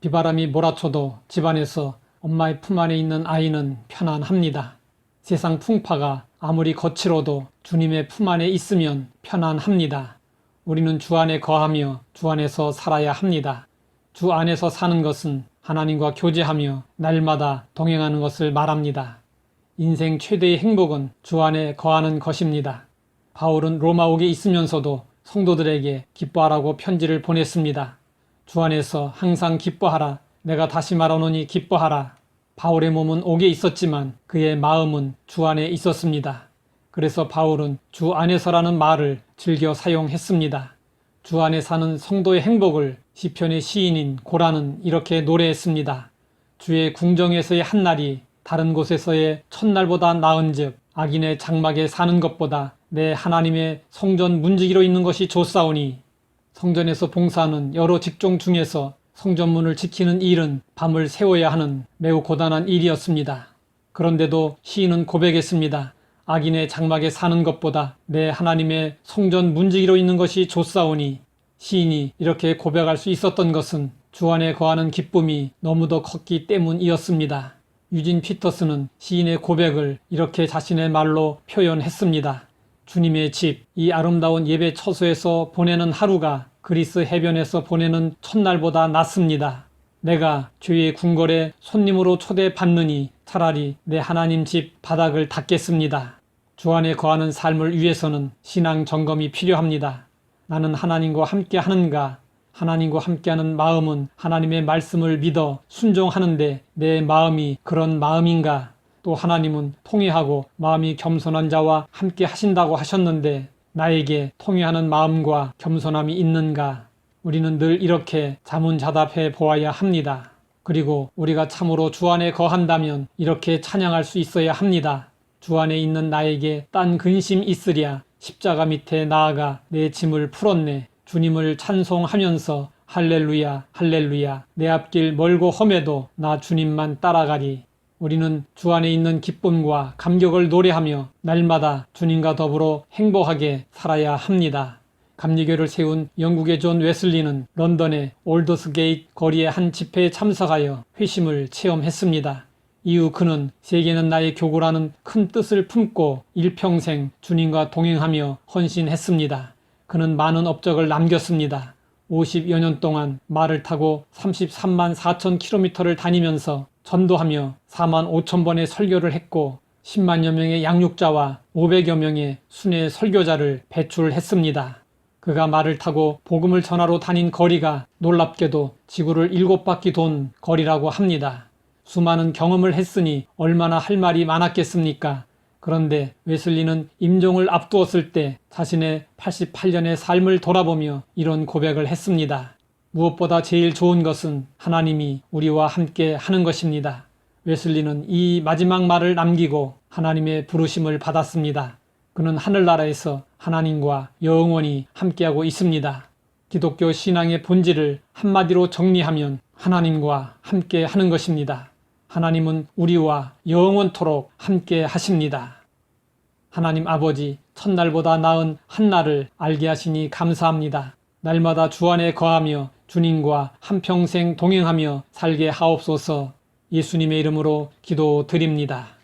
비바람이 몰아쳐도 집안에서 엄마의 품 안에 있는 아이는 편안합니다. 세상 풍파가 아무리 거칠어도 주님의 품 안에 있으면 편안합니다. 우리는 주 안에 거하며 주 안에서 살아야 합니다. 주 안에서 사는 것은 하나님과 교제하며 날마다 동행하는 것을 말합니다. 인생 최대의 행복은 주 안에 거하는 것입니다. 바울은 로마옥에 있으면서도 성도들에게 기뻐하라고 편지를 보냈습니다. 주 안에서 항상 기뻐하라. 내가 다시 말하노니 기뻐하라. 바울의 몸은 옥에 있었지만 그의 마음은 주 안에 있었습니다. 그래서 바울은 주 안에서라는 말을 즐겨 사용했습니다. 주 안에 사는 성도의 행복을 시편의 시인인 고라는 이렇게 노래했습니다. 주의 궁정에서의 한 날이 다른 곳에서의 첫날보다 나은즉 악인의 장막에 사는 것보다 내 하나님의 성전 문지기로 있는 것이 좋사오니 성전에서 봉사하는 여러 직종 중에서 성전문을 지키는 일은 밤을 새워야 하는 매우 고단한 일이었습니다. 그런데도 시인은 고백했습니다. 악인의 장막에 사는 것보다 내 하나님의 성전 문지기로 있는 것이 좋사오니 시인이 이렇게 고백할 수 있었던 것은 주 안에 거하는 기쁨이 너무도 컸기 때문이었습니다. 유진 피터스는 시인의 고백을 이렇게 자신의 말로 표현했습니다. 주님의 집, 이 아름다운 예배 처소에서 보내는 하루가 그리스 해변에서 보내는 첫날보다 낫습니다. 내가 죄의 궁궐에 손님으로 초대받느니 차라리 내 하나님 집 바닥을 닦겠습니다. 주 안에 거하는 삶을 위해서는 신앙 점검이 필요합니다. 나는 하나님과 함께 하는가? 하나님과 함께하는 마음은 하나님의 말씀을 믿어 순종하는데 내 마음이 그런 마음인가? 또 하나님은 통회하고 마음이 겸손한 자와 함께 하신다고 하셨는데 나에게 통회하는 마음과 겸손함이 있는가? 우리는 늘 이렇게 자문자답해 보아야 합니다. 그리고 우리가 참으로 주 안에 거한다면 이렇게 찬양할 수 있어야 합니다. 주 안에 있는 나에게 딴 근심 있으랴 십자가 밑에 나아가 내 짐을 풀었네. 주님을 찬송하면서 할렐루야, 할렐루야. 내 앞길 멀고 험해도 나 주님만 따라가리. 우리는 주 안에 있는 기쁨과 감격을 노래하며 날마다 주님과 더불어 행복하게 살아야 합니다. 감리교를 세운 영국의 존 웨슬리는 런던의 올더스게이트 거리의 한 집회에 참석하여 회심을 체험했습니다. 이후 그는 세계는 나의 교구라는 큰 뜻을 품고 일평생 주님과 동행하며 헌신했습니다. 그는 많은 업적을 남겼습니다. 50여 년 동안 말을 타고 33만 4천 킬로미터를 다니면서 전도하며 4만 5천 번의 설교를 했고 10만여 명의 양육자와 500여 명의 순회 설교자를 배출했습니다. 그가 말을 타고 복음을 전하러 다닌 거리가 놀랍게도 지구를 일곱 바퀴 돈 거리라고 합니다. 수많은 경험을 했으니 얼마나 할 말이 많았겠습니까? 그런데 웨슬리는 임종을 앞두었을 때 자신의 88년의 삶을 돌아보며 이런 고백을 했습니다. 무엇보다 제일 좋은 것은 하나님이 우리와 함께 하는 것입니다. 웨슬리는 이 마지막 말을 남기고 하나님의 부르심을 받았습니다. 그는 하늘나라에서 하나님과 영원히 함께하고 있습니다. 기독교 신앙의 본질을 한마디로 정리하면 하나님과 함께 하는 것입니다. 하나님은 우리와 영원토록 함께 하십니다. 하나님 아버지, 첫날보다 나은 한날을 알게 하시니 감사합니다. 날마다 주 안에 거하며 주님과 한평생 동행하며 살게 하옵소서 예수님의 이름으로 기도 드립니다.